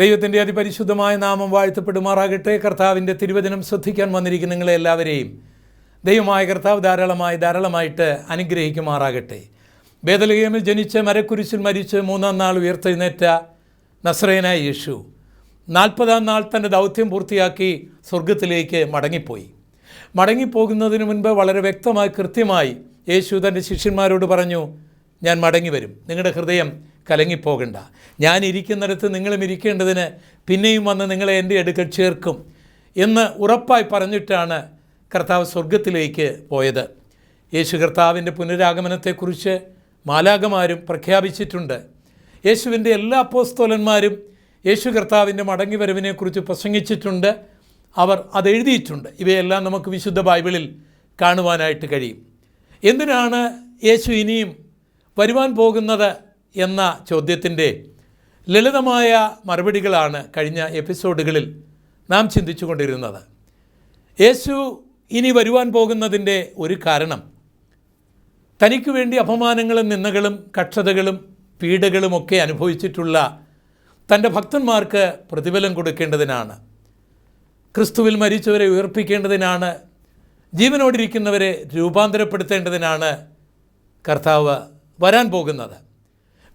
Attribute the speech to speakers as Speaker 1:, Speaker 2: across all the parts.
Speaker 1: ദൈവത്തിന്റെ അതിപരിശുദ്ധമായ നാമം വാഴ്ത്തപ്പെടുമാറാകട്ടെ. കർത്താവിന്റെ തിരുവചനം ശ്രദ്ധിക്കാൻ വന്നിരിക്കുന്ന നിങ്ങളെ എല്ലാവരെയും ദൈവമായ കർത്താവ് ധാരാളമായി ധാരാളമായിട്ട് അനുഗ്രഹിക്കുമാറാകട്ടെ. ബേദലഗേമിൽ ജനിച്ച് മരക്കുരിശിൽ മരിച്ച് മൂന്നാം നാൾ ഉയർത്തെഴുന്നേറ്റ നസ്രേനായ യേശു നാൽപ്പതാം നാൾ തന്റെ ദൗത്യം പൂർത്തിയാക്കി സ്വർഗത്തിലേക്ക് മടങ്ങിപ്പോയി. മടങ്ങിപ്പോകുന്നതിന് മുൻപ് വളരെ വ്യക്തമായി കൃത്യമായി യേശു തന്റെ ശിഷ്യന്മാരോട് പറഞ്ഞു ഞാൻ മടങ്ങി വരും നിങ്ങളുടെ ഹൃദയം കലങ്ങിപ്പോകണ്ട. ഞാൻ ഇരിക്കുന്നിടത്ത് നിങ്ങളും ഇരിക്കേണ്ടതിന് പിന്നെയും വന്ന് നിങ്ങളെ എന്റെ അടുക്കൽ ചേർക്കും എന്ന് ഉറപ്പായി പറഞ്ഞിട്ടാണ് കർത്താവ് സ്വർഗത്തിലേക്ക് പോയത്. യേശു കർത്താവിന്റെ പുനരാഗമനത്തെക്കുറിച്ച് മാലാകമാരും പ്രഖ്യാപിച്ചിട്ടുണ്ട്. യേശുവിന്റെ എല്ലാ അപ്പോസ്തോലന്മാരും യേശു കർത്താവിന്റെ മടങ്ങിവരവിനെക്കുറിച്ച് പ്രസംഗിച്ചിട്ടുണ്ട്. അവർ അതെഴുതിയിട്ടുണ്ട്. ഇവയെല്ലാം നമുക്ക് വിശുദ്ധ ബൈബിളിൽ കാണുവാനായിട്ട് കഴിയും. എന്തിനാണ് യേശു ഇനിയും വരുവാൻ പോകുന്നത്? എന്ന ചോദ്യത്തിന്റെ ലളിതമായ മറുപടികളാണ് കഴിഞ്ഞ എപ്പിസോഡുകളിൽ നാം ചിന്തിച്ചു കൊണ്ടിരുന്നത് യേശു ഇനി വരുവാൻ പോകുന്നതിന്റെ ഒരു കാരണം തനിക്ക് വേണ്ടി അപമാനങ്ങളും നിന്ദകളും കക്ഷതകളും പീഡകളുമൊക്കെ അനുഭവിച്ചിട്ടുള്ള തന്റെ ഭക്തന്മാർക്ക് പ്രതിഫലം കൊടുക്കേണ്ടതിനാണ് ക്രിസ്തുവിൽ മരിച്ചവരെ ഉയർപ്പിക്കേണ്ടതിനാണ് ജീവനോടിരിക്കുന്നവരെ രൂപാന്തരപ്പെടുത്തേണ്ടതിനാണ് കർത്താവ് വരാൻ പോകുന്നത്.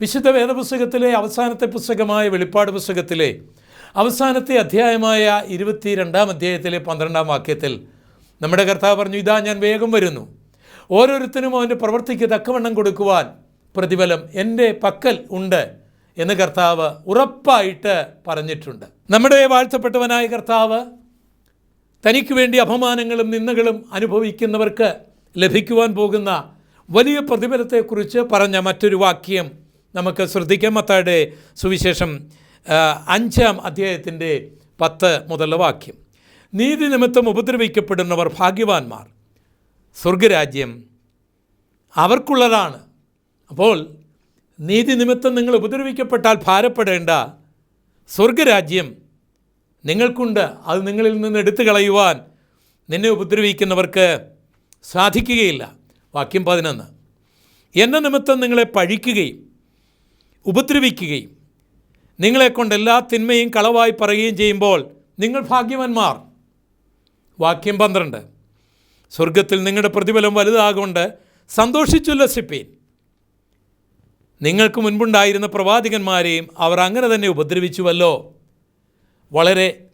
Speaker 1: വിശുദ്ധ വേദപുസ്തകത്തിലെ അവസാനത്തെ പുസ്തകമായ വെളിപ്പാട് പുസ്തകത്തിലെ അവസാനത്തെ അധ്യായമായ ഇരുപത്തി രണ്ടാം അധ്യായത്തിലെ പന്ത്രണ്ടാം വാക്യത്തിൽ നമ്മുടെ കർത്താവ് പറഞ്ഞു ഇതാ ഞാൻ വേഗം വരുന്നു. ഓരോരുത്തരും അവന്റെ പ്രവൃത്തിക്ക് തക്കവണ്ണം കൊടുക്കുവാൻ പ്രതിഫലം എന്റെ പക്കൽ ഉണ്ട് എന്ന് കർത്താവ് ഉറപ്പായിട്ട് പറഞ്ഞിട്ടുണ്ട്. നമ്മുടെ വാഴ്ത്തപ്പെട്ടവനായ കർത്താവ് തനിക്ക് വേണ്ടി അപമാനങ്ങളും നിന്ദകളും അനുഭവിക്കുന്നവർക്ക് ലഭിക്കുവാൻ പോകുന്ന വലിയ പ്രതിഫലത്തെക്കുറിച്ച് പറഞ്ഞ മറ്റൊരു വാക്യം നമുക്ക് ശ്രദ്ധിക്കാം. മത്തായുടെ സുവിശേഷം അഞ്ചാം അധ്യായത്തിന്റെ പത്ത് മുതലുള്ള വാക്യം. നീതി നിമിത്തം ഉപദ്രവിക്കപ്പെടുന്നവർ ഭാഗ്യവാന്മാർ. സ്വർഗരാജ്യം അവർക്കുള്ളതാണ്. അപ്പോൾ നീതി നിമിത്തം നിങ്ങൾ ഉപദ്രവിക്കപ്പെട്ടാൽ ഭാരപ്പെടേണ്ട സ്വർഗരാജ്യം നിങ്ങൾക്കുണ്ട്. അത് നിങ്ങളിൽ നിന്ന് എടുത്തു കളയുവാൻ നിന്നെ ഉപദ്രവിക്കുന്നവർക്ക് സാധിക്കുകയില്ല. വാക്യം പതിനൊന്ന്. എന്ന നിമിത്തം നിങ്ങളെ പഴിക്കുകയും ഉപദ്രവിക്കുകയും നിങ്ങളെക്കൊണ്ട് എല്ലാ തിന്മയും കളവായി പറയുകയും ചെയ്യുമ്പോൾ നിങ്ങൾ ഭാഗ്യവന്മാർ. വാക്യം പന്ത്രണ്ട്. സ്വർഗത്തിൽ നിങ്ങളുടെ പ്രതിഫലം വലുതാകൊണ്ട് സന്തോഷിച്ചുല്ലസിപ്പീൻ നിങ്ങൾക്ക് മുൻപുണ്ടായിരുന്ന പ്രവാചകന്മാരെയും അവർ അങ്ങനെ തന്നെ ഉപദ്രവിച്ചുവല്ലോ. വളരെ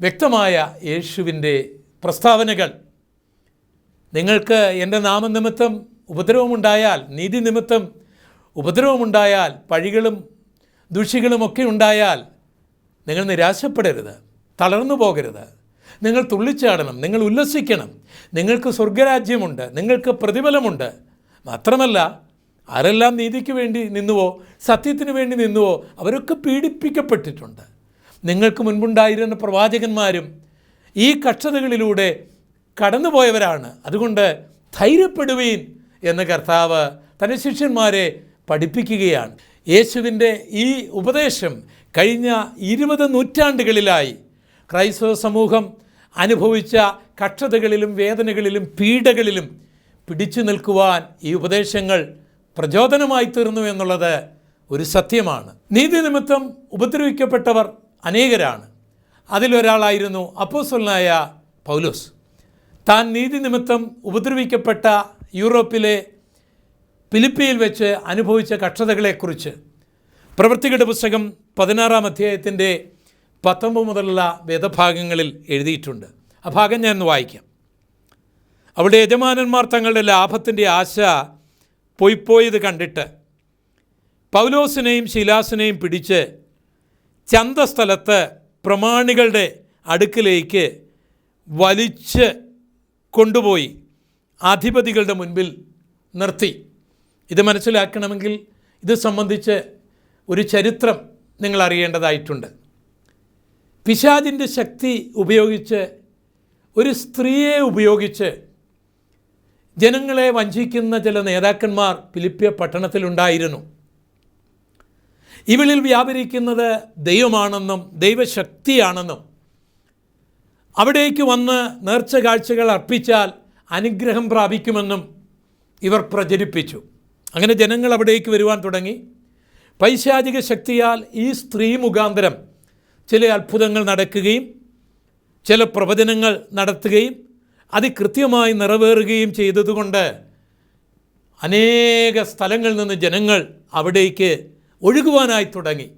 Speaker 1: വ്യക്തമായ യേശുവിന്റെ പ്രസ്താവനകൾ. നിങ്ങൾക്ക് എന്റെ നാമനിമിത്തം ഉപദ്രവമുണ്ടായാൽ നീതി നിമിത്തം ഉപദ്രവമുണ്ടായാൽ പഴികളും ദുഷികളുമൊക്കെ ഉണ്ടായാൽ നിങ്ങൾ നിരാശപ്പെടരുത് തളർന്നു പോകരുത്. നിങ്ങൾ തുള്ളിച്ചാടണം നിങ്ങൾ ഉല്ലസിക്കണം. നിങ്ങൾക്ക് സ്വർഗരാജ്യമുണ്ട് നിങ്ങൾക്ക് പ്രതിഫലമുണ്ട്. മാത്രമല്ല ആരെല്ലാം നീതിക്ക് വേണ്ടി നിന്നുവോ സത്യത്തിന് വേണ്ടി നിന്നുവോ അവരൊക്കെ പീഡിപ്പിക്കപ്പെട്ടിട്ടുണ്ട്. നിങ്ങൾക്ക് മുൻപുണ്ടായിരുന്ന പ്രവാചകന്മാരും ഈ കക്ഷതകളിലൂടെ കടന്നുപോയവരാണ്. അതുകൊണ്ട് ധൈര്യപ്പെടുവീൻ എന്ന കർത്താവ് തന്റെ ശിഷ്യന്മാരെ പഠിപ്പിക്കുകയാണ്. യേശുവിന്റെ ഈ ഉപദേശം കഴിഞ്ഞ ഇരുപത് നൂറ്റാണ്ടുകളിലായി ക്രൈസ്തവ സമൂഹം അനുഭവിച്ച കക്ഷതകളിലും വേദനകളിലും പീഡകളിലും പിടിച്ചു നിൽക്കുവാൻ ഈ ഉപദേശങ്ങൾ പ്രചോദനമായി തീർന്നു എന്നുള്ളത് ഒരു സത്യമാണ്. നീതി നിമിത്തം ഉപദ്രവിക്കപ്പെട്ടവർ അനേകരാണ്. അതിലൊരാളായിരുന്നു അപ്പോസ്വലനായ പൗലോസ്. താൻ നീതി നിമിത്തം ഉപദ്രവിക്കപ്പെട്ട യൂറോപ്പിലെ ഫിലിപ്പിയിൽ വെച്ച് അനുഭവിച്ച കക്ഷതകളെക്കുറിച്ച് പ്രവൃത്തികളുടെ പുസ്തകം പതിനാറാം അധ്യായത്തിന്റെ പത്തൊമ്പത് മുതലുള്ള വേദഭാഗങ്ങളിൽ എഴുതിയിട്ടുണ്ട്. ആ ഭാഗം ഞാൻ വായിക്കാം. അവിടെ യജമാനന്മാർ തങ്ങളുടെ ലാഭത്തിന്റെ ആശ പൊയ്പോയത് കണ്ടിട്ട് പൗലോസിനെയും ശിലാസിനെയും പിടിച്ച് ചന്തസ്ഥലത്ത് പ്രമാണികളുടെ അടുക്കിലേക്ക് വലിച്ച് കൊണ്ടുപോയി അധിപതികളുടെ മുൻപിൽ നിർത്തി. ഇത് മനസ്സിലാക്കണമെങ്കിൽ ഇത് സംബന്ധിച്ച് ഒരു ചരിത്രം നിങ്ങൾ അറിയേണ്ടതായിട്ടുണ്ട്. പിശാദിന്റെ ശക്തി ഉപയോഗിച്ച് ഒരു സ്ത്രീയെ ഉപയോഗിച്ച് ജനങ്ങളെ വഞ്ചിക്കുന്ന ചില നേതാക്കന്മാർ ഫിലിപ്പിയ പട്ടണത്തിലുണ്ടായിരുന്നു. ഇവളിൽ വ്യാപരിക്കുന്നത് ദൈവമാണെന്നും ദൈവശക്തിയാണെന്നും. അവിടേക്ക് വന്ന് നേർച്ച കാഴ്ചകൾ അർപ്പിച്ചാൽ അനുഗ്രഹം പ്രാപിക്കുമെന്നും ഇവർ പ്രചരിപ്പിച്ചു. അങ്ങനെ ജനങ്ങൾ അവിടേക്ക് വരുവാൻ തുടങ്ങി. പൈശാചിക ശക്തിയാൽ ഈ സ്ത്രീ മുഖാന്തരം ചില അത്ഭുതങ്ങൾ നടക്കുകയും ചില പ്രവചനങ്ങൾ നടത്തുകയും അത് കൃത്യമായി നിറവേറുകയും ചെയ്തതുകൊണ്ട് അനേക സ്ഥലങ്ങളിൽ നിന്ന് ജനങ്ങൾ അവിടേക്ക് ഒഴുകുവാനായി തുടങ്ങി.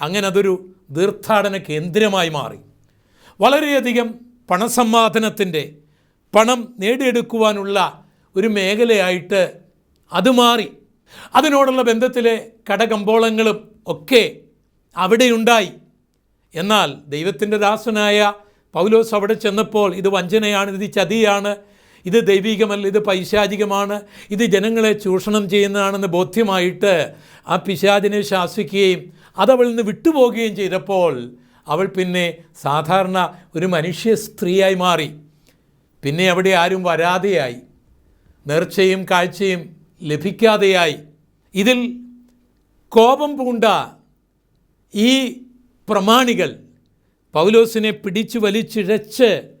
Speaker 1: അങ്ങനെ അതൊരു തീർത്ഥാടന കേന്ദ്രമായി മാറി. വളരെയധികം പണസമ്മാധനത്തിന്റെ പണം നേടിയെടുക്കുവാനുള്ള ഒരു മേഖലയായിട്ട് അത് മാറി. അതിനോടുള്ള ബന്ധത്തിലെ കടകമ്പോളങ്ങളും ഒക്കെ അവിടെയുണ്ടായി. എന്നാൽ ദൈവത്തിന്റെ ദാസനായ പൗലോസ് അവിടെ ചെന്നപ്പോൾ ഇത് വഞ്ചനയാണ് ഇത് ചതിയാണ് ഇത് ദൈവികമല്ല ഇത് പൈശാചികമാണ് ഇത് ജനങ്ങളെ ചൂഷണം ചെയ്യുന്നതാണെന്ന് ബോധ്യമായിട്ട് ആ പിശാചിനെ ശാസിക്കുകയും അതവളിൽ നിന്ന് വിട്ടുപോകുകയും ചെയ്തപ്പോൾ അവൾ പിന്നെ സാധാരണ ഒരു മനുഷ്യ സ്ത്രീയായി മാറി. പിന്നെ അവിടെ ആരും വരാതെയായി. നേർച്ചയും കാഴ്ചയും ലഭിക്കാതെയായി. ഇതിൽ കോപം പൂണ്ട ഈ പ്രമാണികൾ പൗലോസിനെ പിടിച്ചു വലിച്ചിഴച്ച്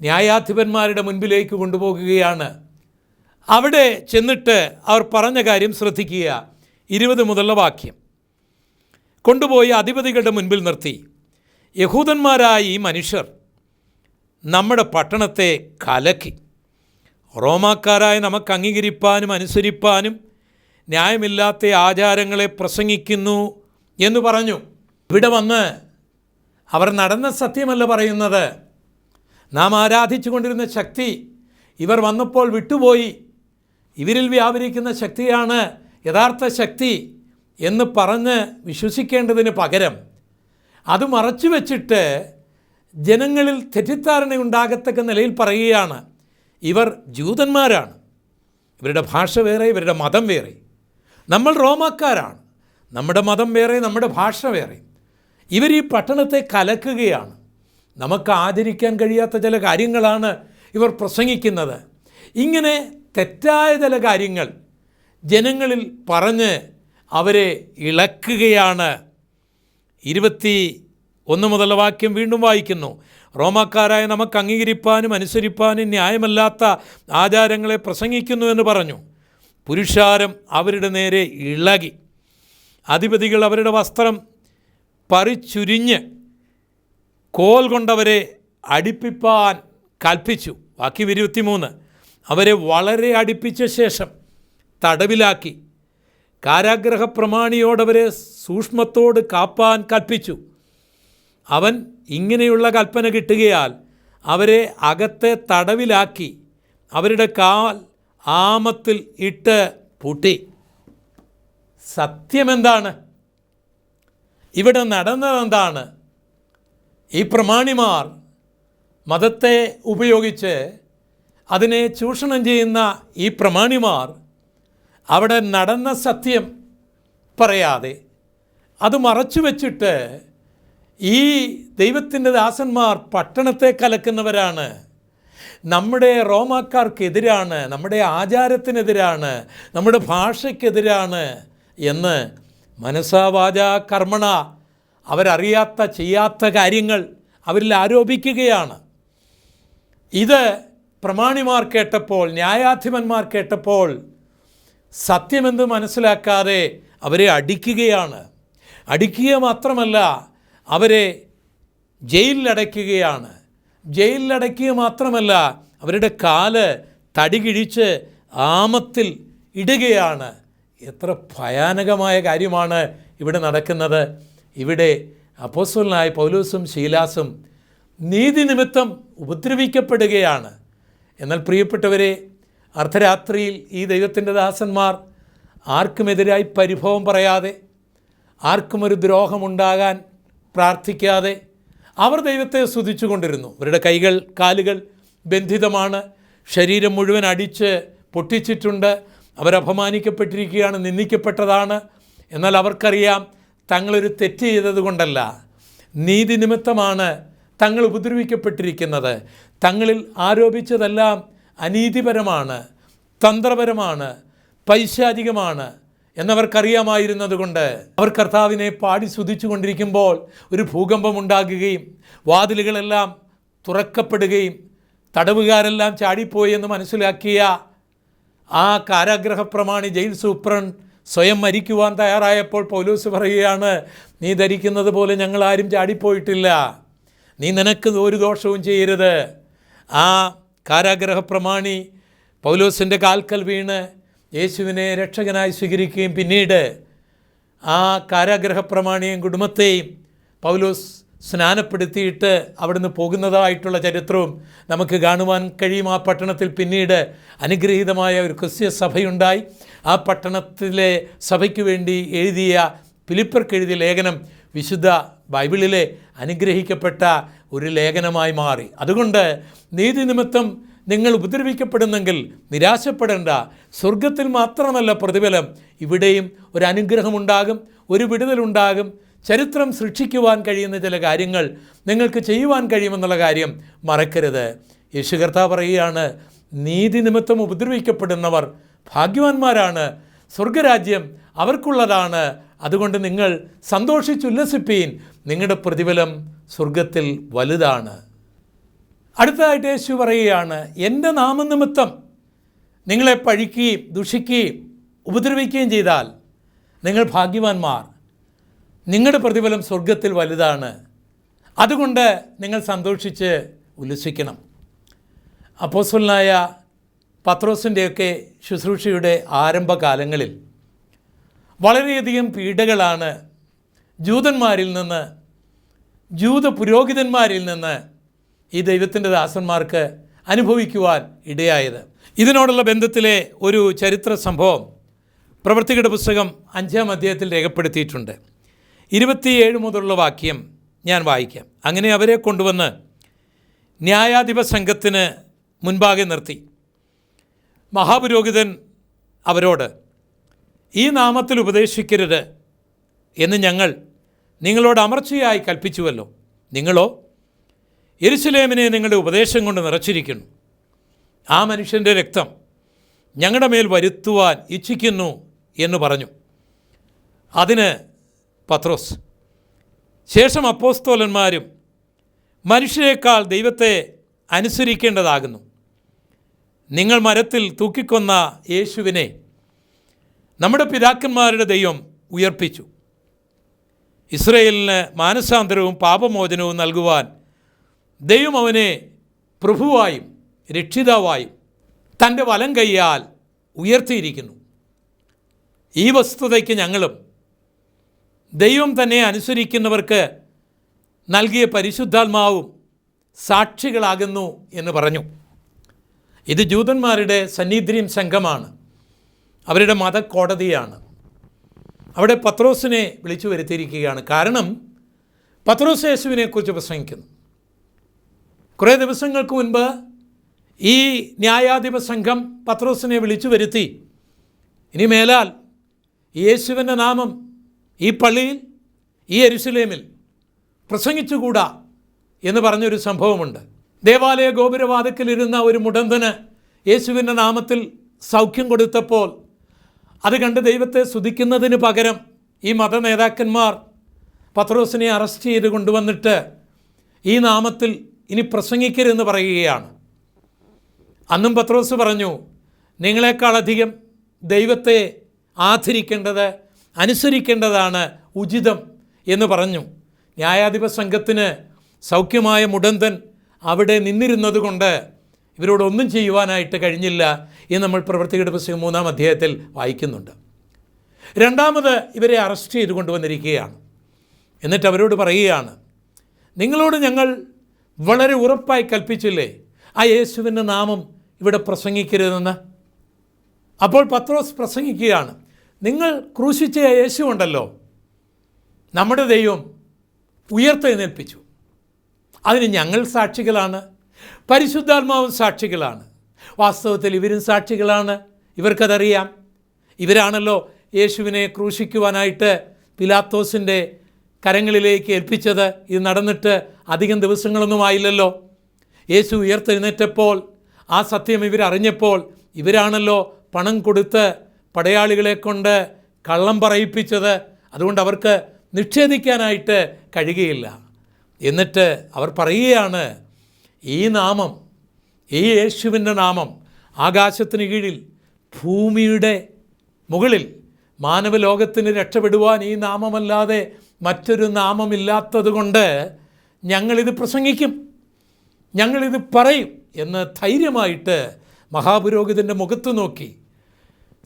Speaker 1: ന്യായാധിപന്മാരുടെ മുൻപിലേക്ക് കൊണ്ടുപോകുകയാണ്. അവിടെ ചെന്നിട്ട് അവർ പറഞ്ഞ കാര്യം ശ്രദ്ധിക്കുക. ഇരുപത് മുതലുള്ള വാക്യം. കൊണ്ടുപോയി അധിപതികളുടെ മുൻപിൽ നിർത്തി. യഹൂദന്മാരായ ഈ മനുഷ്യർ നമ്മുടെ പട്ടണത്തെ കലക്കി. റോമാക്കാരായ നമുക്ക് അംഗീകരിപ്പാനും അനുസരിപ്പാനും ന്യായമില്ലാത്ത ആചാരങ്ങളെ പ്രസംഗിക്കുന്നു എന്ന് പറഞ്ഞു. ഇവിടെ വന്ന് അവർ നടന്ന സത്യമല്ല പറയുന്നത്. നാം ആരാധിച്ചു കൊണ്ടിരുന്ന ശക്തി ഇവർ വന്നപ്പോൾ വിട്ടുപോയി. ഇവരിൽ വ്യാപരിക്കുന്ന ശക്തിയാണ് യഥാർത്ഥ ശക്തി എന്ന് പറഞ്ഞ് വിശ്വസിക്കേണ്ടതിന് പകരം അത് മറച്ചു വച്ചിട്ട് ജനങ്ങളിൽ തെറ്റിദ്ധാരണ ഉണ്ടാകത്തക്ക നിലയിൽ പറയുകയാണ്. ഇവർ ജൂതന്മാരാണ്. ഇവരുടെ ഭാഷ വേറെ ഇവരുടെ മതം വേറെ. നമ്മൾ റോമാക്കാരാണ്. നമ്മുടെ മതം വേറെ നമ്മുടെ ഭാഷ വേറെ. ഇവർ ഈ പട്ടണത്തെ കലക്കുകയാണ്. നമുക്ക് ആചരിക്കാൻ കഴിയാത്ത ചില കാര്യങ്ങളാണ് ഇവർ പ്രസംഗിക്കുന്നത്. ഇങ്ങനെ തെറ്റായ ചില കാര്യങ്ങൾ ജനങ്ങളിൽ പറഞ്ഞ് അവരെ ഇളക്കുകയാണ്. ഇരുപത്തി ഒന്ന് മുതൽ വാക്യം വീണ്ടും വായിക്കുന്നു. റോമാക്കാരായ നമുക്ക് അംഗീകരിപ്പാനും അനുസരിപ്പാനും ന്യായമല്ലാത്ത ആചാരങ്ങളെ പ്രസംഗിക്കുന്നു എന്ന് പറഞ്ഞു. പുരുഷാരം അവരുടെ നേരെ ഇളകി. അധിപതികൾ അവരുടെ വസ്ത്രം പറിച്ചുരിഞ്ഞ് കോൽ കൊണ്ടവരെ അടുപ്പിപ്പാൻ കൽപ്പിച്ചു. വാക്യം ഇരുപത്തിമൂന്ന്. അവരെ വളരെ അടുപ്പിച്ച ശേഷം തടവിലാക്കി. കാരാഗ്രഹ പ്രമാണിയോടവരെ സൂക്ഷ്മത്തോട് കാപ്പാൻ കൽപ്പിച്ചു. അവൻ ഇങ്ങനെയുള്ള കൽപ്പന കിട്ടുകയാൽ അവരെ അകത്തെ തടവിലാക്കി അവരുടെ കാൽ ആമത്തിൽ ഇട്ട് പൂട്ടി. സത്യമെന്താണ്? ഇവിടെ നടന്നതെന്താണ്? ഈ പ്രമാണിമാർ മതത്തെ ഉപയോഗിച്ച് അതിനെ ചൂഷണം ചെയ്യുന്ന ഈ പ്രമാണിമാർ അവിടെ നടന്ന സത്യം പറയാതെ അത് മറച്ചു വച്ചിട്ട് ഈ ദൈവത്തിന്റെ ദാസന്മാർ പട്ടണത്തെ കലക്കുന്നവരാണ്. നമ്മുടെ റോമാക്കാർക്കെതിരാണ് നമ്മുടെ ആചാരത്തിനെതിരാണ് നമ്മുടെ ഭാഷയ്ക്കെതിരാണ് എന്ന് മനസ്സാവാച കർമ്മണ അവരറിയാത്ത ചെയ്യാത്ത കാര്യങ്ങൾ അവരിൽ ആരോപിക്കുകയാണ്. ഇത് പ്രമാണിമാർ കേട്ടപ്പോൾ ന്യായാധിപന്മാർ കേട്ടപ്പോൾ സത്യമെന്ന് മനസ്സിലാക്കാതെ അവരെ അടിക്കുകയാണ്. അടിക്കുക മാത്രമല്ല അവരെ ജയിലിലടയ്ക്കുകയാണ്. ജയിലിലടയ്ക്കുക മാത്രമല്ല അവരുടെ കാൽ തടി കിഴിച്ച് ആമത്തിൽ ഇടുകയാണ്. എത്ര ഭയാനകമായ കാര്യമാണ് ഇവിടെ നടക്കുന്നത്. ഇവിടെ അപ്പോസ്വലനായ പൗലൂസും ശീലാസും നീതി നിമിത്തം ഉപദ്രവിക്കപ്പെടുകയാണ്. എന്നാൽ പ്രിയപ്പെട്ടവരെ അർദ്ധരാത്രിയിൽ ഈ ദൈവത്തിന്റെ ദാസന്മാർ ആർക്കുമെതിരായി പരിഭവം പറയാതെ ആർക്കും ഒരു ദ്രോഹമുണ്ടാകാൻ പ്രാർത്ഥിക്കാതെ അവർ ദൈവത്തെ സ്തുതിച്ചു കൊണ്ടിരുന്നു അവരുടെ കൈകൾ കാലുകൾ ബന്ധിതമാണ്. ശരീരം മുഴുവൻ അടിച്ച് പൊട്ടിച്ചിട്ടുണ്ട്. അവരപമാനിക്കപ്പെട്ടിരിക്കുകയാണ് നിന്ദിക്കപ്പെട്ടതാണ്. എന്നാൽ അവർക്കറിയാം തങ്ങളൊരു തെറ്റ് ചെയ്തതുകൊണ്ടല്ല നീതി നിമിത്തമാണ് തങ്ങൾ ഉപദ്രവിക്കപ്പെട്ടിരിക്കുന്നത്. തങ്ങളിൽ ആരോപിച്ചതെല്ലാം അനീതിപരമാണ് തന്ത്രപരമാണ് പൈശാചികമാണ്. എന്നവർക്കറിയാമായിരുന്നത് കൊണ്ട് അവർ കർത്താവിനെ പാടി സ്തുതിച്ചു കൊണ്ടിരിക്കുമ്പോൾ ഒരു ഭൂകമ്പം ഉണ്ടാകുകയും വാതിലുകളെല്ലാം തുറക്കപ്പെടുകയും തടവുകാരെല്ലാം ചാടിപ്പോയി എന്ന് മനസ്സിലാക്കിയ ആ കാരാഗ്രഹ പ്രമാണി ജയിൽ സൂപ്രണ്ട് സ്വയം മരിക്കുവാൻ തയ്യാറായപ്പോൾ പൗലൂസ് പറയുകയാണ് നീ ധരിക്കുന്നത് പോലെ ഞങ്ങൾ ആരും ചാടിപ്പോയിട്ടില്ല. നീ നിനക്ക് ഒരു ദോഷവും ചെയ്യരുത്. ആ കാരാഗ്രഹ പ്രമാണി പൗലോസിന്റെ കാൽക്കൽ വീണ് യേശുവിനെ രക്ഷകനായി സ്വീകരിക്കുകയും പിന്നീട് ആ കാരാഗ്രഹ പ്രമാണിയെയും കുടുംബത്തെയും പൗലോസ് സ്നാനപ്പെടുത്തിയിട്ട് അവിടുന്ന് പോകുന്നതായിട്ടുള്ള ചരിത്രവും നമുക്ക് കാണുവാൻ കഴിയും. ആ പട്ടണത്തിൽ പിന്നീട് അനുഗ്രഹീതമായ ഒരു ക്രിസ്ത്യ സഭയുണ്ടായി. ആ പട്ടണത്തിലെ സഭയ്ക്ക് വേണ്ടി എഴുതിയ ഫിലിപ്പർക്ക് എഴുതിയ ലേഖനം വിശുദ്ധ ബൈബിളിലെ അനുഗ്രഹിക്കപ്പെട്ട ഒരു ലേഖനമായി മാറി. അതുകൊണ്ട് നീതി നിമിത്തം നിങ്ങൾ ഉപദ്രവിക്കപ്പെടുന്നെങ്കിൽ നിരാശപ്പെടേണ്ട. സ്വർഗത്തിൽ മാത്രമല്ല പ്രതിഫലം. ഇവിടെയും ഒരു അനുഗ്രഹമുണ്ടാകും ഒരു വിടുതലുണ്ടാകും. ചരിത്രം സൃഷ്ടിക്കുവാൻ കഴിയുന്ന ചില കാര്യങ്ങൾ നിങ്ങൾക്ക് ചെയ്യുവാൻ കഴിയുമെന്നുള്ള കാര്യം മറക്കരുത്. യേശു കർത്താവ് പറയുകയാണ് നീതി നിമിത്തം ഉപദ്രവിക്കപ്പെടുന്നവർ ഭാഗ്യവാന്മാരാണ്. സ്വർഗരാജ്യം അവർക്കുള്ളതാണ്. അതുകൊണ്ട് നിങ്ങൾ സന്തോഷിച്ചുല്ലസിപ്പീൻ. നിങ്ങളുടെ പ്രതിഫലം സ്വർഗത്തിൽ വലുതാണ്. അടുത്തതായിട്ട് യേശു പറയുകയാണ് എന്റെ നാമനിമിത്തം നിങ്ങളെ പഴിക്കുകയും ദുഷിക്കുകയും ഉപദ്രവിക്കുകയും ചെയ്താൽ നിങ്ങൾ ഭാഗ്യവാന്മാർ. നിങ്ങളുടെ പ്രതിഫലം സ്വർഗത്തിൽ വലുതാണ്. അതുകൊണ്ട് നിങ്ങൾ സന്തോഷിച്ച് ഉല്ലസിക്കണം. അപ്പോസ്വലനായ പത്രോസിന്റെയൊക്കെ ശുശ്രൂഷയുടെ ആരംഭകാലങ്ങളിൽ വളരെയധികം പീഡകളാണ് ജൂതന്മാരിൽ നിന്ന് ജൂത പുരോഹിതന്മാരിൽ നിന്ന് ഈ ദൈവത്തിന്റെ ദാസന്മാർക്ക് അനുഭവിക്കുവാൻ ഇടയായത്. ഇതിനോടുള്ള ബന്ധത്തിലെ ഒരു ചരിത്ര സംഭവം പ്രവൃത്തികളുടെ പുസ്തകം അഞ്ചാം അധ്യായത്തിൽ രേഖപ്പെടുത്തിയിട്ടുണ്ട്. ഇരുപത്തിയേഴ് മുതലുള്ള വാക്യം ഞാൻ വായിക്കാം. അങ്ങനെ അവരെ കൊണ്ടുവന്ന് ന്യായാധിപ സംഘത്തിന് മുൻപാകെ നിർത്തി. മഹാപുരോഹിതൻ അവരോട് ഈ നാമത്തിൽ ഉപദേശിക്കരുത് എന്ന് ഞങ്ങൾ നിങ്ങളോട് അമർച്ചയായി കൽപ്പിച്ചുവല്ലോ. നിങ്ങളോ യെരുസലേമിനെ നിങ്ങളുടെ ഉപദേശം കൊണ്ട് നിറച്ചിരിക്കുന്നു. ആ മനുഷ്യന്റെ രക്തം ഞങ്ങളുടെ മേൽ വരുത്തുവാൻ ഇച്ഛിക്കുന്നു എന്ന് പറഞ്ഞു. അതിന് പത്രോസ് ശേഷം അപ്പോസ്തോലന്മാരും മനുഷ്യരെക്കാൾ ദൈവത്തെ അനുസരിക്കേണ്ടതാകുന്നു. നിങ്ങൾ മരത്തിൽ തൂക്കിക്കൊന്ന യേശുവിനെ നമ്മുടെ പിതാക്കന്മാരുടെ ദൈവം ഉയർപ്പിച്ചു. ഇസ്രയേലിന് മാനസാന്തരവും പാപമോചനവും നൽകുവാൻ ദൈവം അവനെ പ്രഭുവായും രക്ഷിതാവായും തന്റെ വലം കൈയാൽ ഉയർത്തിയിരിക്കുന്നു. ഈ വസ്തുതയ്ക്ക് ഞങ്ങളും ദൈവം തന്നെ അനുസരിക്കുന്നവർക്ക് നൽകിയ പരിശുദ്ധാത്മാവും സാക്ഷികളാകുന്നു എന്ന് പറഞ്ഞു. ഇത് ജൂതന്മാരുടെ സന്നിധ്യം സംഘമാണ്. അവരുടെ മതക്കോടതിയാണ്. അവിടെ പത്രോസിനെ വിളിച്ചു വരുത്തിയിരിക്കുകയാണ്. കാരണം പത്രോസ് യേശുവിനെക്കുറിച്ച് പ്രസംഗിക്കുന്നു. കുറേ ദിവസങ്ങൾക്ക് മുൻപ് ഈ ന്യായാധിപ സംഘം പത്രോസിനെ വിളിച്ചു വരുത്തി. ഇനി മേലാൽ യേശുവിന്റെ നാമം ഈ പള്ളിയിൽ ഈ എരുസലേമിൽ പ്രസംഗിച്ചുകൂടാ എന്ന് പറഞ്ഞൊരു സംഭവമുണ്ട്. ദേവാലയ ഗോപുരവാദക്കിലിരുന്ന ഒരു മുടന്തന് യേശുവിന്റെ നാമത്തിൽ സൗഖ്യം കൊടുത്തപ്പോൾ അത് കണ്ട് ദൈവത്തെ സ്തുതിക്കുന്നതിന് പകരം ഈ മത നേതാക്കന്മാർ പത്രോസിനെ അറസ്റ്റ് ചെയ്ത് കൊണ്ടുവന്നിട്ട് ഈ നാമത്തിൽ ഇനി പ്രസംഗിക്കരുതെന്ന് പറയുകയാണ്. അന്നും പത്രോസ് പറഞ്ഞു നിങ്ങളെക്കാളധികം ദൈവത്തെ ആദരിക്കേണ്ടത് അനുസരിക്കേണ്ടതാണ് ഉചിതം എന്ന് പറഞ്ഞു. ന്യായാധിപ സംഘത്തിന് സൗഖ്യമായ മുടന്തൻ അവിടെ നിന്നിരുന്നതുകൊണ്ട് ഇവരോടൊന്നും ചെയ്യുവാനായിട്ട് കഴിഞ്ഞില്ല എന്ന് നമ്മൾ പ്രവൃത്തിയുടെ പുസ്തകം മൂന്നാം അധ്യായത്തിൽ വായിക്കുന്നുണ്ട്. രണ്ടാമത് ഇവരെ അറസ്റ്റ് ചെയ്തു കൊണ്ടുവന്നിരിക്കുകയാണ് എന്നിട്ട് അവരോട് പറയുകയാണ് നിങ്ങളോട് ഞങ്ങൾ വളരെ ഉറപ്പായി കൽപ്പിച്ചില്ലേ? ആ യേശുവിന്റെ നാമം ഇവിടെ പ്രസംഗിക്കരുതെന്ന്? അപ്പോൾ പത്രോസ് പ്രസംഗിക്കുകയാണ്. നിങ്ങൾ ക്രൂശിച്ച യേശു ഉണ്ടല്ലോ. നമ്മുടെ ദൈവം ഉയർത്തെഴുന്നേൽപ്പിച്ചു. അതിന് ഞങ്ങൾ സാക്ഷികളാണ്. പരിശുദ്ധാത്മാവും സാക്ഷികളാണ്. വാസ്തവത്തിൽ ഇവരും സാക്ഷികളാണ്. ഇവർക്കതറിയാം. ഇവരാണല്ലോ യേശുവിനെ ക്രൂശിക്കുവാനായിട്ട് പിലാത്തോസിന്റെ കരങ്ങളിലേക്ക് ഏൽപ്പിച്ചത് ഇത് നടന്നിട്ട് അധികം ദിവസങ്ങളൊന്നും ആയില്ലല്ലോ യേശു ഉയർത്തെഴുന്നേറ്റപ്പോൾ ആ സത്യം ഇവരറിഞ്ഞപ്പോൾ ഇവരാണല്ലോ പണം കൊടുത്ത് പടയാളികളെ കൊണ്ട് കള്ളം പറയിപ്പിച്ചത്. അതുകൊണ്ട് അവർക്ക് നിഷേധിക്കാനായിട്ട് കഴിയുകയില്ല. എന്നിട്ട് അവർ പറയുകയാണ് ഈ നാമം ഈ യേശുവിന്റെ നാമം ആകാശത്തിന് കീഴിൽ ഭൂമിയുടെ മുകളിൽ മാനവലോകത്തിന് രക്ഷപ്പെടുവാൻ ഈ നാമമല്ലാതെ മറ്റൊരു നാമമില്ലാത്തതുകൊണ്ട് ഞങ്ങളിത് പ്രസംഗിക്കും ഞങ്ങളിത് പറയും എന്ന് ധൈര്യമായിട്ട് മഹാപുരോഹിതന്റെ മുഖത്ത് നോക്കി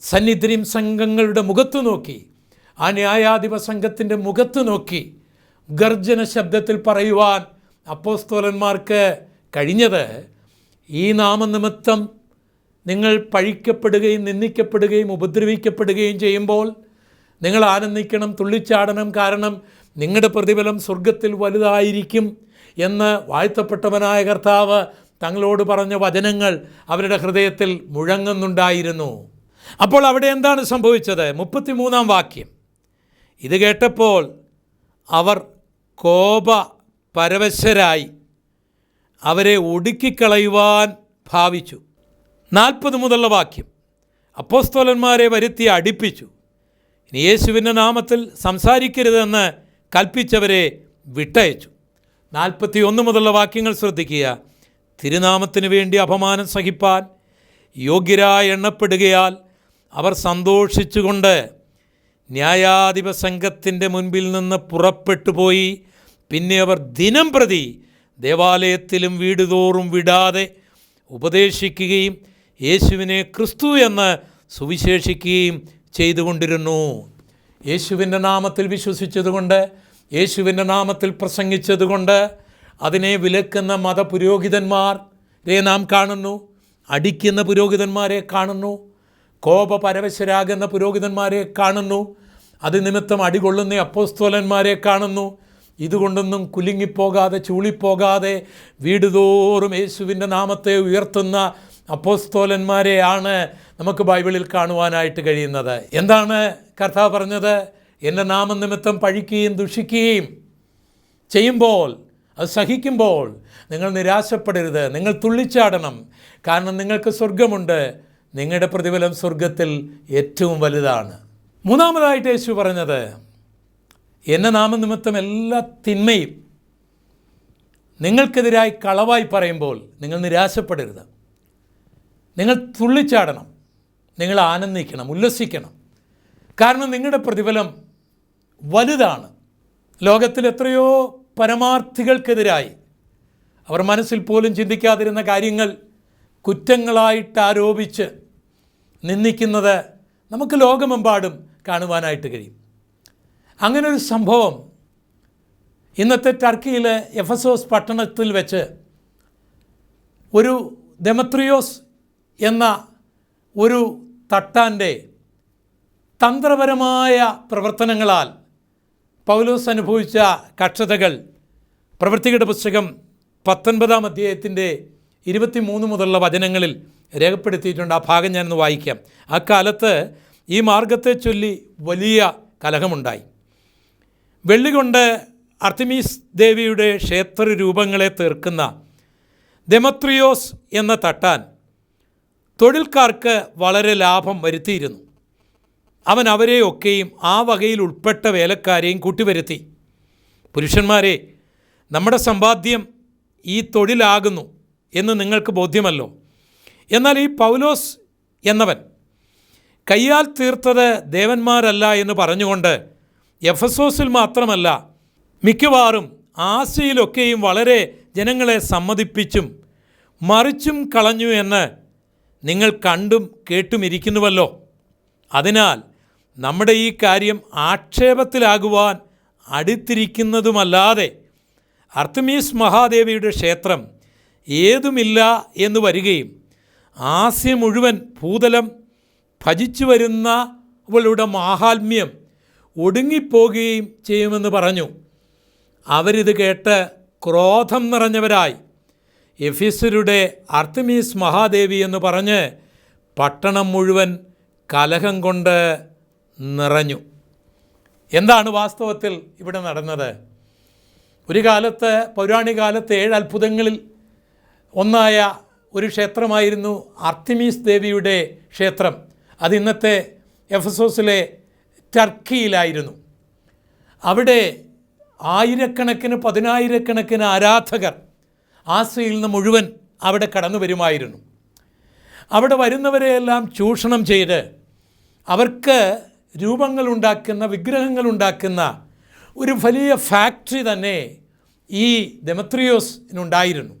Speaker 1: സന്നിധിയും സംഘങ്ങളുടെ മുഖത്ത് നോക്കി ആ ന്യായാധിപ സംഘത്തിന്റെ മുഖത്ത് നോക്കി ഗർജന ശബ്ദത്തിൽ പറയുവാൻ അപ്പോസ്തോലന്മാർക്ക് കഴിഞ്ഞത് ഈ നാമനിമിത്തം നിങ്ങൾ പഴിക്കപ്പെടുകയും നിന്ദിക്കപ്പെടുകയും ഉപദ്രവിക്കപ്പെടുകയും ചെയ്യുമ്പോൾ നിങ്ങൾ ആനന്ദിക്കണം തുള്ളിച്ചാടണം കാരണം നിങ്ങളുടെ പ്രതിഫലം സ്വർഗത്തിൽ വലുതായിരിക്കും എന്ന് വാഴ്ത്തപ്പെട്ടവനായ കർത്താവ് തങ്ങളോട് പറഞ്ഞ വചനങ്ങൾ അവരുടെ ഹൃദയത്തിൽ മുഴങ്ങുന്നുണ്ടായിരുന്നു. അപ്പോൾ അവിടെ എന്താണ് സംഭവിച്ചത്? മുപ്പത്തിമൂന്നാം വാക്യം. ഇത് കേട്ടപ്പോൾ അവർ കോപ പരവശരായി അവരെ ഒടുക്കിക്കളയുവാൻ ഭാവിച്ചു. നാൽപ്പത് മുതലുള്ള വാക്യം. അപ്പോസ്തോലന്മാരെ വരുത്തി അടിപ്പിച്ചു. യേശുവിന്റെ നാമത്തിൽ സംസാരിക്കരുതെന്ന് കൽപ്പിച്ചവരെ വിട്ടയച്ചു. നാൽപ്പത്തി ഒന്ന് മുതലുള്ള വാക്യങ്ങൾ ശ്രദ്ധിക്കുക. തിരുനാമത്തിന് വേണ്ടി അപമാനം സഹിപ്പാൻ യോഗ്യരായി എണ്ണപ്പെടുകയാൽ അവർ സന്തോഷിച്ചുകൊണ്ട് ന്യായാധിപ സംഘത്തിന്റെ മുൻപിൽ നിന്ന് പുറപ്പെട്ടു പോയി. പിന്നെ അവർ ദിനം പ്രതി ദേവാലയത്തിലും വീടുതോറും വിടാതെ ഉപദേശിക്കുകയും യേശുവിനെ ക്രിസ്തു എന്ന് സുവിശേഷിക്കുകയും ചെയ്തുകൊണ്ടിരുന്നു. യേശുവിന്റെ നാമത്തിൽ വിശ്വസിച്ചതുകൊണ്ട് യേശുവിന്റെ നാമത്തിൽ പ്രസംഗിച്ചതുകൊണ്ട് അതിനെ വിലക്കുന്ന മതപുരോഹിതന്മാരെ നാം കാണുന്നു. അടിക്കുന്ന പുരോഹിതന്മാരെ കാണുന്നു. കോപ പരവശരാകുന്ന പുരോഹിതന്മാരെ കാണുന്നു. അത് നിമിത്തം അടികൊള്ളുന്ന അപ്പോസ്തോലന്മാരെ കാണുന്നു. ഇതുകൊണ്ടൊന്നും കുലുങ്ങിപ്പോകാതെ ചൂളിപ്പോകാതെ വീടുതോറും യേശുവിന്റെ നാമത്തെ ഉയർത്തുന്ന അപ്പോസ്തോലന്മാരെയാണ് നമുക്ക് ബൈബിളിൽ കാണുവാനായിട്ട് കഴിയുന്നത്. എന്താണ് കർത്താവ് പറഞ്ഞത്? എന്റെ നാമനിമിത്തം പഴിക്കുകയും ദുഷിക്കുകയും ചെയ്യുമ്പോൾ അത് സഹിക്കുമ്പോൾ നിങ്ങൾ നിരാശപ്പെടരുത്. നിങ്ങൾ തുള്ളിച്ചാടണം. കാരണം നിങ്ങൾക്ക് സ്വർഗമുണ്ട് നിങ്ങളുടെ പ്രതിഫലം സ്വർഗത്തിൽ ഏറ്റവും വലുതാണ്. മൂന്നാമതായിട്ട് യേശു പറഞ്ഞത് എന്നെ നാമനിമിത്തം എല്ലാ തിന്മയും നിങ്ങൾക്കെതിരായി കളവായി പറയുമ്പോൾ നിങ്ങൾ നിരാശപ്പെടരുത്. നിങ്ങൾ തുള്ളിച്ചാടണം. നിങ്ങൾ ആനന്ദിക്കണം ഉല്ലസിക്കണം. കാരണം നിങ്ങളുടെ പ്രതിഫലം വലുതാണ്. ലോകത്തിൽ എത്രയോ പരമാർത്ഥികൾക്കെതിരായി അവർ മനസ്സിൽ പോലും ചിന്തിക്കാതിരുന്ന കാര്യങ്ങൾ കുറ്റങ്ങളായിട്ട് ആരോപിച്ച് നിന്ദിക്കുന്നത് നമുക്ക് ലോകമെമ്പാടും കാണുവാനായിട്ട് കഴിയും. അങ്ങനൊരു സംഭവം ഇന്നത്തെ ടർക്കിയിലെ എഫസോസ് പട്ടണത്തിൽ വെച്ച് ഒരു ഡെമത്രിയോസ് എന്ന ഒരു തട്ടാന്റെ തന്ത്രപരമായ പ്രവർത്തനങ്ങളാൽ പൗലോസ് അനുഭവിച്ച കക്ഷതകൾ പ്രവൃത്തികളുടെ പുസ്തകം പത്തൊൻപതാം അധ്യായത്തിന്റെ ഇരുപത്തിമൂന്ന് മുതലുള്ള വചനങ്ങളിൽ രേഖപ്പെടുത്തിയിട്ടുണ്ട്. ആ ഭാഗം ഞാനൊന്ന് വായിക്കാം. അക്കാലത്ത് ഈ മാർഗത്തെ ചൊല്ലി വലിയ കലഹമുണ്ടായി. വെള്ളി കൊണ്ട് അർത്തിമീസ് ദേവിയുടെ ക്ഷേത്ര രൂപങ്ങളെ തീർക്കുന്ന ദെമത്രിയോസ് എന്ന തട്ടാൻ തൊഴിൽക്കാർക്ക് വളരെ ലാഭം വരുത്തിയിരുന്നു. അവൻ അവരെയൊക്കെയും ആ വകയിൽ ഉൾപ്പെട്ട വേലക്കാരെയും കൂട്ടിവരുത്തി. പുരുഷന്മാരെ നമ്മുടെ സമ്പാദ്യം ഈ തൊഴിലാകുന്നു എന്ന് നിങ്ങൾക്ക് ബോധ്യമല്ലോ. എന്നാൽ ഈ പൗലോസ് എന്നവൻ കയ്യാൽ തീർത്തത് ദേവന്മാരല്ല എന്ന് പറഞ്ഞുകൊണ്ട് എഫസോസിൽ മാത്രമല്ല മിക്കവാറും ആശയിലൊക്കെയും വളരെ ജനങ്ങളെ സമ്മതിപ്പിച്ചും മറിച്ചും കളഞ്ഞു എന്ന് നിങ്ങൾ കണ്ടും കേട്ടുമിരിക്കുന്നുവല്ലോ അതിനാൽ നമ്മുടെ ഈ കാര്യം ആക്ഷേപത്തിലാകുവാൻ അടുത്തിരിക്കുന്നതുമല്ലാതെ അർത്തമീസ് മഹാദേവിയുടെ ക്ഷേത്രം ഏതുമില്ല എന്ന് വരികയും ആസ്യ മുഴുവൻ ഭൂതലം ഭജിച്ചു വരുന്നവളുടെ മാഹാത്മ്യം ഒടുങ്ങിപ്പോകുകയും ചെയ്യുമെന്ന് പറഞ്ഞു. അവരിത് കേട്ട് ക്രോധം നിറഞ്ഞവരായി. എഫീസരുടെ അർത്തമീസ് മഹാദേവി എന്ന് പറഞ്ഞ് പട്ടണം മുഴുവൻ കലഹം കൊണ്ട് നിറഞ്ഞു. എന്താണ് വാസ്തവത്തിൽ ഇവിടെ നടന്നത്? ഒരു കാലത്ത് പൗരാണിക കാലത്ത് ഏഴ് അത്ഭുതങ്ങളിൽ ഒന്നായ ഒരു ക്ഷേത്രമായിരുന്നു അർത്തിമീസ് ദേവിയുടെ ക്ഷേത്രം. അത് ഇന്നത്തെ എഫസോസിലെ ടർക്കിയിലായിരുന്നു. അവിടെ ആയിരക്കണക്കിന് പതിനായിരക്കണക്കിന് ആരാധകർ ആസിയിൽ നിന്ന് മുഴുവൻ അവിടെ കടന്നു വരുമായിരുന്നു. അവിടെ വരുന്നവരെയെല്ലാം ചൂഷണം ചെയ്ത് അവർക്ക് രൂപങ്ങളുണ്ടാക്കുന്ന വിഗ്രഹങ്ങളുണ്ടാക്കുന്ന ഒരു വലിയ ഫാക്ടറി തന്നെ ഈ ഡെമത്രിയോസിനുണ്ടായിരുന്നു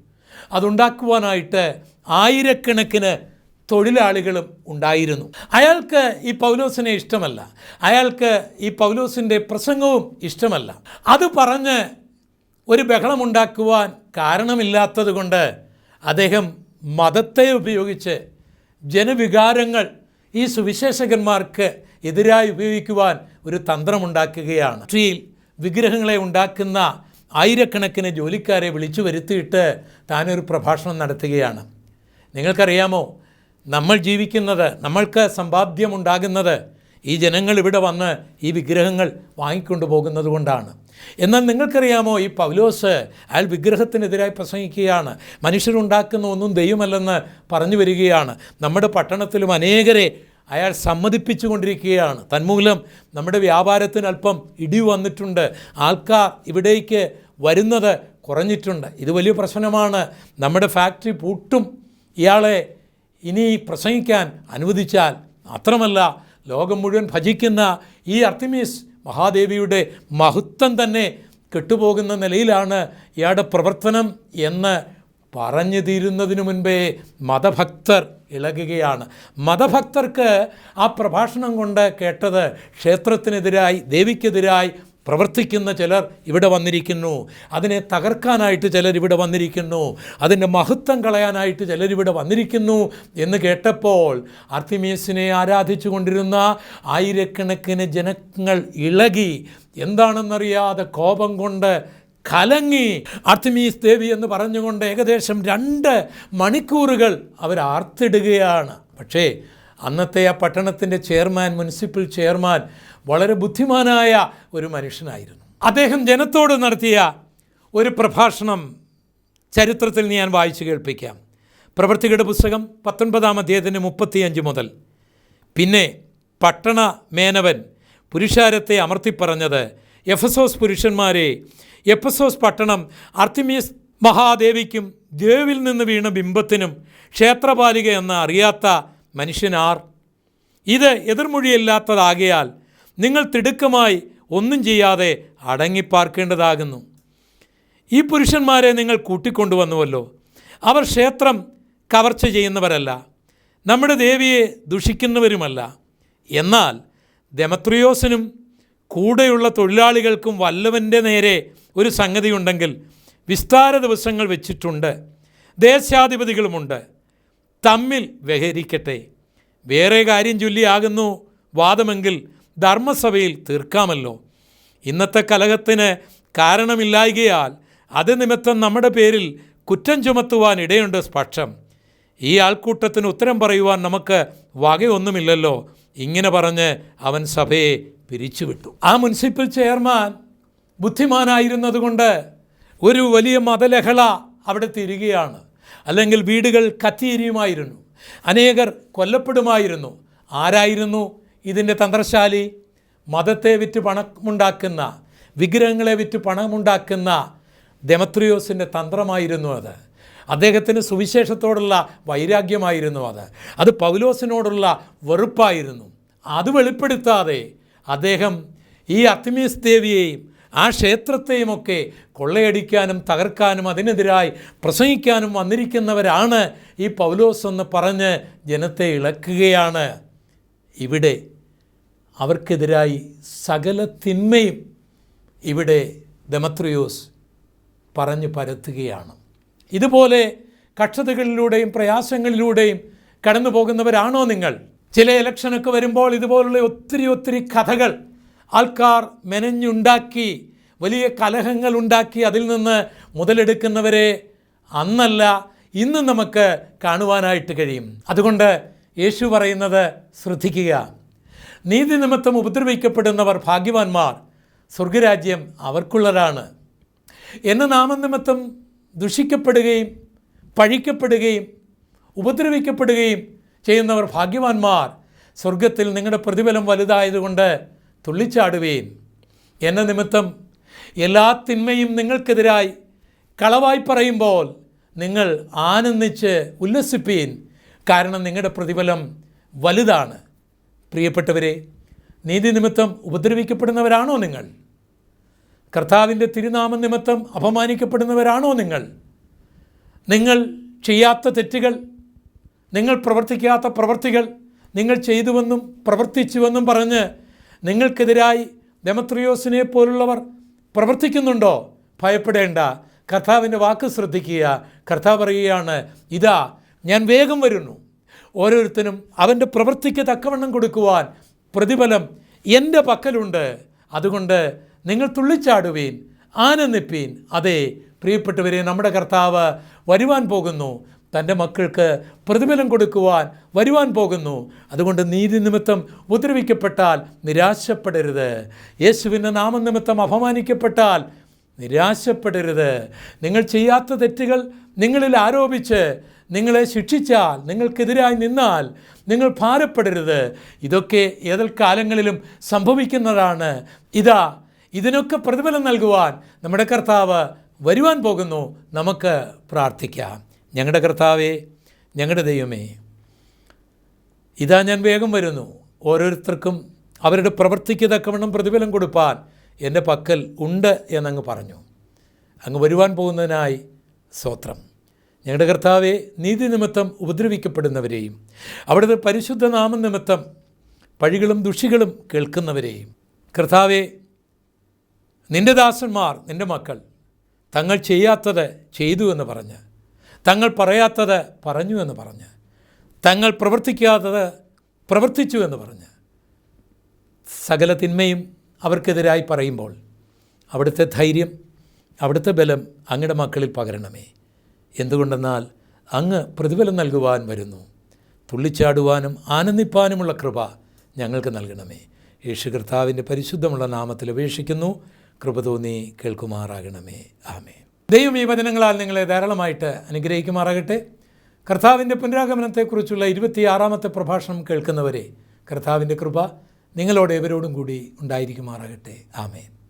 Speaker 1: അതുണ്ടാക്കുവാനായിട്ട് ആയിരക്കണക്കിന് തൊഴിലാളികളും ഉണ്ടായിരുന്നു. അയാൾക്ക് ഈ പൗലോസിനെ ഇഷ്ടമല്ല. അയാൾക്ക് ഈ പൗലോസിന്റെ പ്രസംഗവും ഇഷ്ടമല്ല. അത് പറഞ്ഞ് ഒരു ബഹളമുണ്ടാക്കുവാൻ കാരണമില്ലാത്തത് കൊണ്ട് അദ്ദേഹം മതത്തെ ഉപയോഗിച്ച് ജനവികാരങ്ങൾ ഈ സുവിശേഷകന്മാർക്ക് എതിരായി ഉപയോഗിക്കുവാൻ ഒരു തന്ത്രമുണ്ടാക്കുകയാണ്. ട്രീയിൽ വിഗ്രഹങ്ങളെ ഉണ്ടാക്കുന്ന ആയിരക്കണക്കിന് ജോലിക്കാരെ വിളിച്ചു വരുത്തിയിട്ട് താനൊരു പ്രഭാഷണം നടത്തുകയാണ്. നിങ്ങൾക്കറിയാമോ നമ്മൾ ജീവിക്കുന്നത് നമ്മൾക്ക് സമ്പാദ്യമുണ്ടാകുന്നത് ഈ ജനങ്ങൾ ഇവിടെ വന്ന് ഈ വിഗ്രഹങ്ങൾ വാങ്ങിക്കൊണ്ടു പോകുന്നത് കൊണ്ടാണ്. എന്നാൽ നിങ്ങൾക്കറിയാമോ ഈ പൗലോസ് അയാൾ വിഗ്രഹത്തിനെതിരായി പ്രസംഗിക്കുകയാണ്. മനുഷ്യരുണ്ടാക്കുന്ന ഒന്നും ദൈവമല്ലെന്ന് പറഞ്ഞു വരികയാണ്. നമ്മുടെ പട്ടണത്തിലും അനേകരെ അയാൾ സമ്മതിപ്പിച്ചു കൊണ്ടിരിക്കുകയാണ് തന്മൂലം നമ്മുടെ വ്യാപാരത്തിന് അല്പം ഇടിവ് വന്നിട്ടുണ്ട്. ആൾക്കാർ ഇവിടേക്ക് വരുന്നത് കുറഞ്ഞിട്ടുണ്ട്. ഇത് വലിയ പ്രശ്നമാണ്. നമ്മുടെ ഫാക്ടറി പൂട്ടും. ഇയാളെ ഇനി പ്രസംഗിക്കാൻ അനുവദിച്ചാൽ മാത്രമല്ല ലോകം മുഴുവൻ ഭജിക്കുന്ന ഈ അർത്തിമീസ് മഹാദേവിയുടെ മഹത്വം തന്നെ കെട്ടുപോകുന്ന നിലയിലാണ് ഇയാളുടെ പ്രവർത്തനം എന്ന് പറഞ്ഞു തീരുന്നതിനു മുൻപേ മതഭക്തർ ഇളകുകയാണ്. മതഭക്തർക്ക് ആ പ്രഭാഷണം കൊണ്ട് കേട്ടത് ക്ഷേത്രത്തിനെതിരായി ദേവിക്കെതിരായി പ്രവർത്തിക്കുന്ന ചിലർ ഇവിടെ വന്നിരിക്കുന്നു. അതിനെ തകർക്കാനായിട്ട് ചിലർ ഇവിടെ വന്നിരിക്കുന്നു. അതിന്റെ മഹത്വം കളയാനായിട്ട് ചിലർ ഇവിടെ വന്നിരിക്കുന്നു എന്ന് കേട്ടപ്പോൾ അർത്തിമീസിനെ ആരാധിച്ചു കൊണ്ടിരുന്ന ആയിരക്കണക്കിന് ജനങ്ങൾ ഇളകി എന്താണെന്നറിയാതെ കോപം കൊണ്ട് കലങ്ങി. അർത്തിമീസ് ദേവി എന്ന് പറഞ്ഞുകൊണ്ട് ഏകദേശം രണ്ട് മണിക്കൂറുകൾ അവർ ആർത്തിടുകയാണ്. പക്ഷേ അന്നത്തെ ആ പട്ടണത്തിന്റെ ചെയർമാൻ മുനിസിപ്പൽ ചെയർമാൻ വളരെ ബുദ്ധിമാനായ ഒരു മനുഷ്യനായിരുന്നു. അദ്ദേഹം ജനത്തോട് നടത്തിയ ഒരു പ്രഭാഷണം ചരിത്രത്തിൽ ഞാൻ വായിച്ചു കേൾപ്പിക്കാം. പ്രവൃത്തികളുടെ പുസ്തകം പത്തൊൻപതാം അധ്യായത്തിന്റെ മുപ്പത്തിയഞ്ച് മുതൽ. പിന്നെ പട്ടണ മേനവൻ പുരുഷാരത്തെ അമർത്തിപ്പറഞ്ഞത് എഫസോസ് പുരുഷന്മാരെ എഫസോസ് പട്ടണം അർത്തിമിയസ് മഹാദേവിക്കും ദേവിൽ നിന്ന് വീണ ബിംബത്തിനും ക്ഷേത്രപാലിക എന്ന അറിയാത്ത മനുഷ്യനാർ. ഇത് എതിർമൊഴിയില്ലാത്തതാകയാൽ നിങ്ങൾ തിടുക്കമായി ഒന്നും ചെയ്യാതെ അടങ്ങിപ്പാർക്കേണ്ടതാകുന്നു. ഈ പുരുഷന്മാരെ നിങ്ങൾ കൂട്ടിക്കൊണ്ടുവന്നുവല്ലോ. അവർ ക്ഷേത്രം കവർച്ച ചെയ്യുന്നവരല്ല. നമ്മുടെ ദേവിയെ ദുഷിക്കുന്നവരുമല്ല. എന്നാൽ ദമത്രിയോസിനും കൂടെയുള്ള തൊഴിലാളികൾക്കും വല്ലവന്റെ നേരെ ഒരു സംഗതിയുണ്ടെങ്കിൽ വിസ്താര ദിവസങ്ങൾ വെച്ചിട്ടുണ്ട്. ദേശാധിപതികളുമുണ്ട്. തമ്മിൽ വ്യഹരിക്കട്ടെ. വേറെ കാര്യം ചൊല്ലിയാകുന്നു വാദമെങ്കിൽ ധർമ്മസഭയിൽ തീർക്കാമല്ലോ. ഇന്നത്തെ കലഹത്തിന് കാരണമില്ലായികയാൽ അത് നിമിത്തം നമ്മുടെ പേരിൽ കുറ്റം ചുമത്തുവാൻ ഇടയുണ്ട് പക്ഷം ഈ ആൾക്കൂട്ടത്തിന് ഉത്തരം പറയുവാൻ നമുക്ക് വകയൊന്നുമില്ലല്ലോ. ഇങ്ങനെ പറഞ്ഞ് അവൻ സഭയെ പിരിച്ചുവിട്ടു. ആ മുനിസിപ്പൽ ചെയർമാൻ ബുദ്ധിമാനായിരുന്നതുകൊണ്ട് ഒരു വലിയ മതലഹള അവിടെ തിരികെയാണ്. അല്ലെങ്കിൽ വീടുകൾ കത്തിയിരിയുമായിരുന്നു. അനേകർ കൊല്ലപ്പെടുമായിരുന്നു. ആരായിരുന്നു? ഇതിന്റെ തന്ത്രശാലി മതത്തെ വിറ്റ് പണമുണ്ടാക്കുന്ന വിഗ്രഹങ്ങളെ വിറ്റ് പണമുണ്ടാക്കുന്ന ഡെമത്രിയോസിന്റെ തന്ത്രമായിരുന്നു അത്. അദ്ദേഹത്തിന് സുവിശേഷത്തോടുള്ള വൈരാഗ്യമായിരുന്നു അത്. അത് പൗലോസിനോടുള്ള വെറുപ്പായിരുന്നു. അത് വെളിപ്പെടുത്താതെ അദ്ദേഹം ഈ അത്മീസ് ദേവിയെയും ആ ക്ഷേത്രത്തെയുമൊക്കെ കൊള്ളയടിക്കാനും തകർക്കാനും അതിനെതിരായി പ്രസംഗിക്കാനും വന്നിരിക്കുന്നവരാണ് ഈ പൗലോസ് എന്ന് പറഞ്ഞ് ജനത്തെ ഇളക്കുകയാണ്. ഇവിടെ അവർക്കെതിരായി സകല തിന്മയും ഇവിടെ ദമത്രിയോസ് പറഞ്ഞു പരത്തുകയാണ്. ഇതുപോലെ കക്ഷതകളിലൂടെയും പ്രയാസങ്ങളിലൂടെയും കടന്നു പോകുന്നവരാണോ നിങ്ങൾ? ചില ഇലക്ഷനൊക്കെ വരുമ്പോൾ ഇതുപോലുള്ള ഒത്തിരി ഒത്തിരി കഥകൾ ആൾക്കാർ മെനഞ്ഞുണ്ടാക്കി വലിയ കലഹങ്ങൾ ഉണ്ടാക്കി അതിൽ നിന്ന് മുതലെടുക്കുന്നവരെ അന്നല്ല ഇന്ന് നമുക്ക് കാണുവാനായിട്ട് കഴിയും. അതുകൊണ്ട് യേശു പറയുന്നത് ശ്രദ്ധിക്കുക. നീതി നിമിത്തം ഉപദ്രവിക്കപ്പെടുന്നവർ ഭാഗ്യവാന്മാർ സ്വർഗരാജ്യം അവർക്കുള്ളതാണ്. എന്ന നാമനിമിത്തം ദുഷിക്കപ്പെടുകയും പഴിക്കപ്പെടുകയും ഉപദ്രവിക്കപ്പെടുകയും ചെയ്യുന്നവർ ഭാഗ്യവാന്മാർ സ്വർഗത്തിൽ നിങ്ങളുടെ പ്രതിഫലം വലുതായതുകൊണ്ട് തുള്ളിച്ചാടുകയും എന്ന നിമിത്തം എല്ലാ തിന്മയും നിങ്ങൾക്കെതിരായി കളവായി പറയുമ്പോൾ നിങ്ങൾ ആനന്ദിച്ച് ഉല്ലസിപ്പീൻ. കാരണം നിങ്ങളുടെ പ്രതിഫലം വലുതാണ്. പ്രിയപ്പെട്ടവരെ നീതി നിമിത്തം ഉപദ്രവിക്കപ്പെടുന്നവരാണോ നിങ്ങൾ? കർത്താവിന്റെ തിരുനാമ നിമിത്തം അപമാനിക്കപ്പെടുന്നവരാണോ നിങ്ങൾ? നിങ്ങൾ ചെയ്യാത്ത തെറ്റുകൾ നിങ്ങൾ പ്രവർത്തിക്കാത്ത പ്രവർത്തികൾ നിങ്ങൾ ചെയ്തുവെന്നും പ്രവർത്തിച്ചുവെന്നും പറഞ്ഞ് നിങ്ങൾക്കെതിരായി ഡെമത്രിയോസിനെ പോലുള്ളവർ പ്രവർത്തിക്കുന്നുണ്ടോ? ഭയപ്പെടേണ്ട. കർത്താവിന്റെ വാക്ക് ശ്രദ്ധിക്കുക. കർത്താവ് പറയുകയാണ് ഇതാ ഞാൻ വേഗം വരുന്നു. ഓരോരുത്തരും അവന്റെ പ്രവൃത്തിക്ക് തക്കവണ്ണം കൊടുക്കുവാൻ പ്രതിഫലം എന്റെ പക്കലുണ്ട്. അതുകൊണ്ട് നിങ്ങൾ തുള്ളിച്ചാടുവീൻ ആനന്ദിപ്പീൻ. അതെ പ്രിയപ്പെട്ടവരെ നമ്മുടെ കർത്താവ് വരുവാൻ പോകുന്നു. തന്റെ മക്കൾക്ക് പ്രതിഫലം കൊടുക്കുവാൻ വരുവാൻ പോകുന്നു. അതുകൊണ്ട് നീതി നിമിത്തം ഉപദ്രവിക്കപ്പെട്ടാൽ നിരാശപ്പെടരുത്. യേശുവിന്റെ നാമനിമിത്തം അപമാനിക്കപ്പെട്ടാൽ നിരാശപ്പെടരുത്. നിങ്ങൾ ചെയ്യാത്ത തെറ്റുകൾ നിങ്ങളിൽ ആരോപിച്ച് നിങ്ങളെ ശിക്ഷിച്ചാൽ നിങ്ങൾക്കെതിരായി നിന്നാൽ നിങ്ങൾ ഭാരപ്പെടരുത്. ഇതൊക്കെ കാലങ്ങളിലും സംഭവിക്കുന്നതാണ്. ഇതാ ഇതിനൊക്കെ പ്രതിഫലം നൽകുവാൻ നമ്മുടെ കർത്താവ് വരുവാൻ പോകുന്നു. നമുക്ക് പ്രാർത്ഥിക്കാം. ഞങ്ങളുടെ കർത്താവേ ഞങ്ങളുടെ ദൈവമേ ഇതാ ഞാൻ വേഗം വരുന്നു. ഓരോരുത്തർക്കും അവരുടെ പ്രവൃത്തിക്ക് തക്കവണ്ണം പ്രതിഫലം കൊടുപ്പാൻ എന്റെ പക്കൽ ഉണ്ട് എന്നങ്ങ് പറഞ്ഞു. അങ്ങ് വരുവാൻ പോകുന്നതിനായി സ്വത്രം ഞങ്ങളുടെ കർത്താവെ നീതി നിമിത്തം ഉപദ്രവിക്കപ്പെടുന്നവരെയും അവിടുത്തെ പരിശുദ്ധ നാമ നിമിത്തം പഴികളും ദുഷികളും കേൾക്കുന്നവരെയും. കർത്താവെ നിന്റെ ദാസന്മാർ നിന്റെ മക്കൾ തങ്ങൾ ചെയ്യാത്തത് ചെയ്തു എന്ന് പറഞ്ഞ് തങ്ങൾ പറയാത്തത് പറഞ്ഞു എന്ന് പറഞ്ഞ് തങ്ങൾ പ്രവർത്തിക്കാത്തത് പ്രവർത്തിച്ചു എന്ന് പറഞ്ഞ് സകല തിന്മയും അവർക്കെതിരായി പറയുമ്പോൾ അവിടുത്തെ ധൈര്യം അവിടുത്തെ ബലം അങ്ങയുടെ മക്കളിൽ പകരണമേ. എന്തുകൊണ്ടെന്നാൽ അങ്ങ് പ്രതിഫലം നൽകുവാൻ വരുന്നു. തുള്ളിച്ചാടുവാനും ആനന്ദിപ്പാനുമുള്ള കൃപ ഞങ്ങൾക്ക് നൽകണമേ. യേശു കർത്താവിന്റെ പരിശുദ്ധമുള്ള നാമത്തിൽ അപേക്ഷിക്കുന്നു. കൃപ തോന്നി കേൾക്കുമാറാകണമേ. ആമേ ദൈവം ഈ വചനങ്ങളാൽ നിങ്ങളെ ധാരാളമായിട്ട് അനുഗ്രഹിക്കുമാറാകട്ടെ. കർത്താവിന്റെ പുനരാഗമനത്തെക്കുറിച്ചുള്ള ഇരുപത്തിയാറാമത്തെ പ്രഭാഷണം കേൾക്കുന്നവരെ കർത്താവിന്റെ കൃപ നിങ്ങളോട് എവരോടും കൂടി ഉണ്ടായിരിക്കുമാറാകട്ടെ. ആമേൻ.